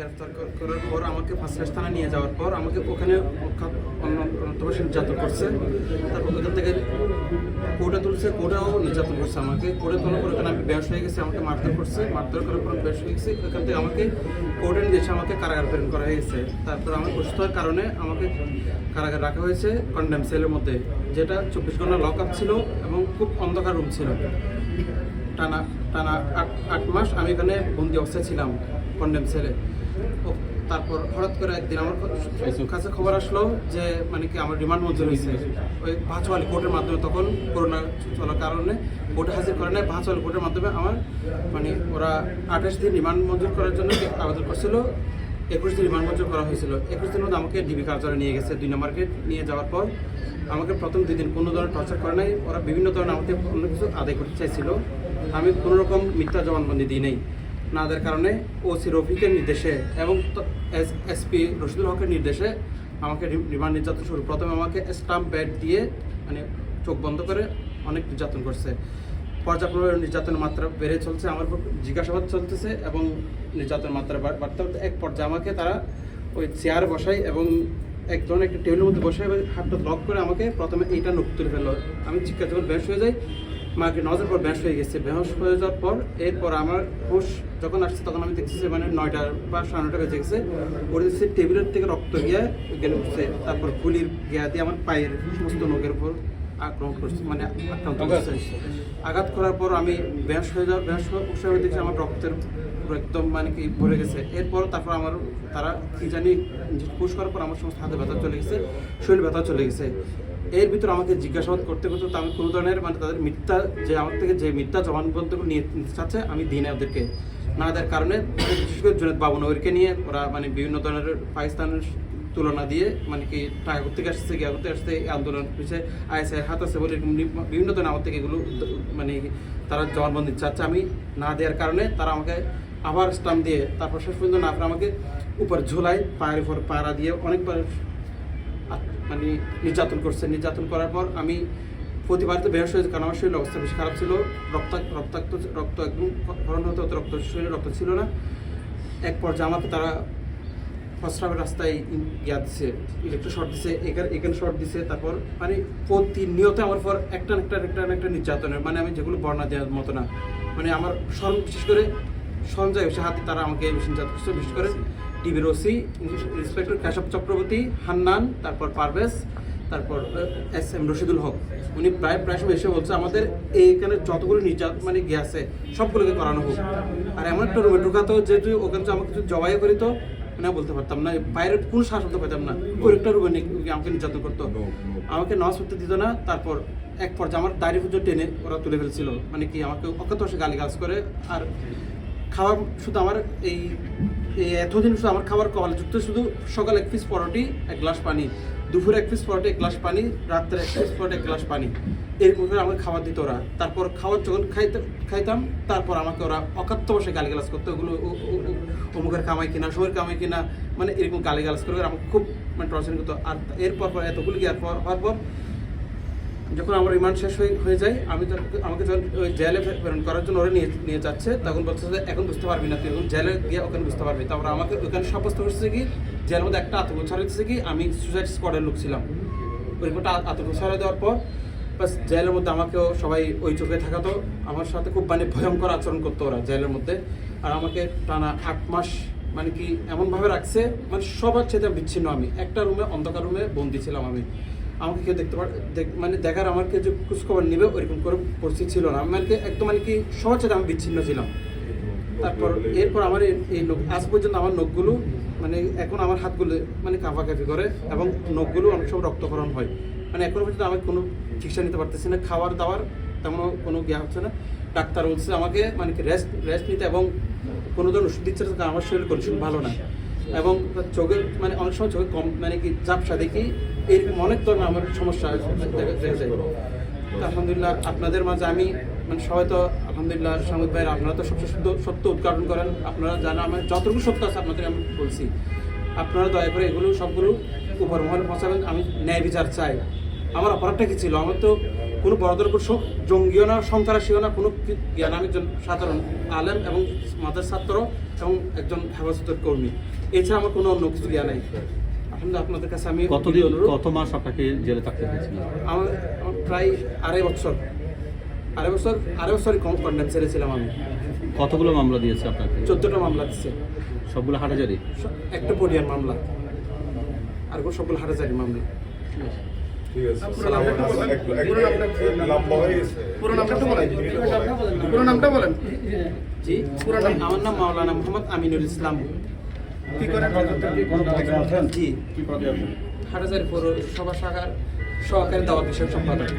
গ্রেফতার করার পর আমাকে ফার্স্ট থানা নিয়ে যাওয়ার পর আমাকে ওখানে অন্যতম নির্যাতন করছে। তারপর ওখান থেকে কোর্টে তুলছে, কোর্টেও নির্যাতন করছে আমাকে। কোর্টে তোলার পর ওখানে আমি বেশ হয়ে গেছি, আমাকে মারধর করছে। মারধর করার পর বেশ হয়ে গেছি। ওখান থেকে আমাকে কোর্টে নিয়ে এসে আমাকে কারাগার প্রেরণ করা হয়েছে। তারপর আমার অসুস্থ হওয়ার কারণে আমাকে কারাগার রাখা হয়েছে কন্ডেম সেলের মধ্যে, যেটা চব্বিশ ঘণ্টা লক আপ ছিল এবং খুব অন্ধকার রুম ছিল। টানা টানা আট আট মাস আমি এখানে বন্দি অবস্থায় ছিলাম কন্ডেম সেলে তারপর হঠাৎ করে একদিন আমার কাছে খবর আসলো যে মানে কি আমার রিমান্ড মঞ্জুর হয়েছে। ওই ভাঁচওয়ালি কোর্টের মাধ্যমে তখন করোনা চলার কারণে কোর্টে হাজির করে নেয় ভাঁচওয়ালি কোর্টের মাধ্যমে আমার মানে ওরা আঠাশ দিন রিমান্ড মঞ্জুর করার জন্য আবেদন করছিল। একুশ দিন রিমান্ড মঞ্জুর করা হয়েছিল। একুশ দিনের মধ্যে আমাকে ডিবি কার্যালয়ে নিয়ে গেছে দুই নম্বর গেট নিয়ে যাওয়ার পর। আমাকে প্রথম দুই দিন কোনো ধরনের টর্চার করে নাই। ওরা বিভিন্ন ধরনের আমাকে অন্য কিছু আদায় করতে চাইছিল। আমি কোনো রকম মিথ্যা জবানবন্দি দিই নাই। না কারণে ওসি রফিকের নির্দেশে এবং এসপি রশিদুল হকের নির্দেশে আমাকে রিমান্ড নির্যাতন শুরু। প্রথমে আমাকে স্টাম্প ব্যাট দিয়ে মানে চোখ বন্ধ করে অনেক নির্যাতন করছে। পর্যাপ্তভাবে নির্যাতনের মাত্রা বেড়ে চলছে, আমার জিজ্ঞাসাবাদ চলতেছে এবং নির্যাতনের মাত্রা বাড়- বাড়তে বাড়তে এক পর্যায়ে আমাকে তারা ওই চেয়ার বসাই এবং এক ধরনের একটা টেবিলের মধ্যে বসে হাতটা লক করে আমাকে প্রথমে এইটা নখ তুলে ফেলল। আমি চিৎকার যখন বেশ হয়ে যাই মাকে নজর পর ব্যাস হয়ে গেছে। বেহস হয়ে যাওয়ার পর এরপর আমার হুশ যখন আসছে তখন আমি দেখছি মানে নয়টা বা সাড়ে নয়টা বেজে গেছে। ওর দেখছি টেবিলের থেকে রক্ত গিয়ে গেলে উঠছে। তারপর গুলির গিয়া দিয়ে আমার পায়ের সমস্ত নখের উপর আক্রমণ করছে মানে আক্রান্ত করছে আঘাত করার পর আমি ব্যাস হয়ে যাওয়ার ব্যাস হয়ে দেখছি আমার রক্তের একদম মানে কি ভরে গেছে। এরপর তারপর আমার তারা কি জানি পুশ করার পর আমার সমস্ত হাতে ব্যথা চলে গেছে শরীর ব্যথা চলে গেছে। এর ভিতর আমাকে জিজ্ঞাসাবাদ করতে করতে তো আমি কোনো ধরনের মানে তাদের মিথ্যা যে আমার থেকে যে মিথ্যা জবানবন্দিগুলো নিয়ে চাচ্ছে আমি দিই না ওদেরকে না দেওয়ার কারণে, বিশেষ করে জুনেদ বাবনগরকে নিয়ে ওরা মানে বিভিন্ন ধরনের পাকিস্তানের তুলনা দিয়ে মানে কি টাকা করতে আসছে গিয়া করতে আসছে আন্দোলন পিছিয়ে আইএসআই হাত আছে বলে বিভিন্ন ধরনের আমার থেকে এগুলো মানে তারা জবানবন্দি চাচ্ছে। আমি না দেওয়ার কারণে তারা আমাকে আবার স্টাম্প দিয়ে তারপর শেষ পর্যন্ত না আমাকে উপর ঝোলায় পায়ের উপর পাড়া দিয়ে অনেকবার মানে নির্যাতন করছে। নির্যাতন করার পর আমি প্রতিবারিত বেহস হয়েছে কারণ আমার শরীরের অবস্থা বেশি খারাপ ছিল। রক্তাক্ত রক্তাক্ত রক্ত একদম ভরণ হতে হতে রক্ত, শরীরে রক্ত ছিল না। এক পর্যায়ে আমাকে তারা ফসরাবের রাস্তায় ইয়া দিছে ইলেকট্রিক শর্ট দিছে, এখানে এখানে শর্ট দিছে। তারপর মানে প্রতিনিয়ত আমার পর একটা একটা একটা একটা নির্যাতনের মানে আমি যেগুলো বর্ণনা দেওয়ার মতো না। মানে আমার স্মরণ, বিশেষ করে সঞ্জয় হাতে তারা আমাকে নির্যাতন করছে বিশেষ করে টিভির ওসি ইন্সপেক্টর কেশব চক্রবর্তী হান্নান তারপর পারভেজ তারপর এস এম রশিদুল হক। উনি প্রায় প্রায় সময় এসে বলছে আমাদের এইখানে যতগুলো নির্যাত মানে গিয়ে আছে সবগুলোকে করানো হোক। আর এমন একটা রুমে ঢুকাতো যেহেতু ওখানে যদি আমাকে কিছু জবাই করিত না বলতে পারতাম না। বাইরের কোনো শ্বাস হতে পারতাম না। ওই একটা রুমে আমাকে নির্যাতন করতো। আমাকে নামাজ পড়তে দিত না তারপর এক পর্যায়ে আমার দাড়ি পুজো টেনে ওরা তুলে ফেলছিল। মানে কি আমাকে অকত গালি গাছ করে। আর খাবার শুধু আমার এই এতদিন শুধু আমার খাবার কপালে যুক্ত। শুধু সকাল এক পিস পরোটি, এক গ্লাস পানি। দুপুরে এক পিস পরোটি, এক গ্লাস পানি। রাত্রে এক পিস পরোটি, এক গ্লাস পানি। এরকম করে আমাকে খাবার দিত ওরা। তারপর খাবার যখন খাইতে, খাইতাম, তারপর আমাকে ওরা অকাত্য বসে গালিগালাজ করতো। ওগুলো অমুকের কামাই কিনা সময়ের কামাই কিনা মানে এরকম গালি গালিগালাজ করে আমাকে খুব মানে টর্চার করতো। আর এরপর পর এতগুলো গিয়ে হওয়ার পর যখন আমার রিমান্ড শেষ হয়ে যায়, আমি আমাকে যখন ওই জেলে প্রেরণ করার জন্য ওরা নিয়ে নিয়ে যাচ্ছে, তখন বলছে যে এখন বুঝতে পারবি না, তুই জেলে গিয়ে ওখানে বুঝতে পারবি। তারপর আমাকে ওখানে সাব্যস্ত হচ্ছে কি জেলের মধ্যে একটা আতঙ্ক দিচ্ছে কি, আমি সুসাইড স্কোয়াডের লোক ছিলাম। ওই রিপোর্টটা আতঙ্ক ছড়াই দেওয়ার পর, বাস জেলের মধ্যে আমাকেও সবাই ওই চোখে থাকাতো। আমার সাথে খুব মানে ভয়ঙ্কর আচরণ করতো ওরা জেলের মধ্যে। আর আমাকে টানা আট মাস মানে কি এমনভাবে রাখছে মানে সবার চেয়ে বিচ্ছিন্ন আমি। একটা রুমে অন্ধকার রুমে বন্দি ছিলাম আমি। আমাকে কেউ দেখতে পার মানে দেখার আমার কেউ যে খোঁজখবর নেবে ওইরকম করে পরিস্থিতি ছিল না। আমি মানে কি একদম মানে কি সহজে আমি বিচ্ছিন্ন ছিলাম। তারপর এরপর আমার এই- নখ আজ পর্যন্ত আমার নখগুলো মানে এখন আমার হাতগুলো মানে কাঁপাকাঁপি করে এবং নখগুলো অনেক সময় রক্তকরণ হয়। মানে এখনও পর্যন্ত আমি কোনো চিকিৎসা নিতে পারতেছি না। খাওয়ার, দাওয়ার তেমন কোনো জ্ঞান হচ্ছে না। ডাক্তার বলছে আমাকে মানে কি রেস্ট রেস্ট নিতে এবং কোনো ধরনের ওষুধ দিচ্ছে আমার শরীর কন্ডিশন ভালো না। এবং চোখের মানে অনেক সময় চোখে কম মানে কি ঝাপসা দেখি। এরকম অনেক ধরনের আমার সমস্যা দেখা যায়। আলহামদুলিল্লাহ আপনাদের মাঝে আমি মানে সবাই তো আলহামদুলিল্লাহ সামুদ ভাইয়ের, আপনারা তো সবচেয়ে শুদ্ধ সত্য উদ্ঘাটন করেন। আপনারা জানা আমার যতটুকু সত্য আছে আপনাদের আমি বলছি। আপনারা দয়া করে এগুলো সবগুলো উপর মহলে পৌঁছাবেন। আমি ন্যায় বিচার চাই। আমার অপরাধটা কি ছিল? আমার তো কোনো বড়দের উপর জঙ্গিও না, সন্ত্রাসীও না, কোনো জ্ঞান আমি একজন সাধারণ আলেম এবং মাদের ছাত্র এবং একজন হেফাজতের কর্মী। এছাড়া আমার কোনো অন্য কিছু জ্ঞান নেই। আলহামদুলিল্লাহ আপনাদের কাছে আমি কতদিন অনুরোধ। কত মাস আপনাকে জেলে থাকতে হয়েছিল? আমার আমার প্রায় আড়াই বছর। আড়াই বছর আড়াই বছরই কম কন্ডেম ছেড়েছিলাম আমি। কতগুলো মামলা দিয়েছে আপনাকে? চোদ্দটা মামলা দিচ্ছে সবগুলো হাটাজারি একটা পরিয়ার মামলা। আর সবগুলো হাটাজারি মামলা। ঠিক আছে একটু- একটু লম্বা গেছে পুরো নামটা বলেন। পুরো নামটা বলেন। জি আমার নাম মাওলানা মোহাম্মদ আমিনুল ইসলাম। কি করেন? জি। হাটাজারি পৌরসভা শাখার সহকারী দাওয়াত বিষয়ক সম্পাদক।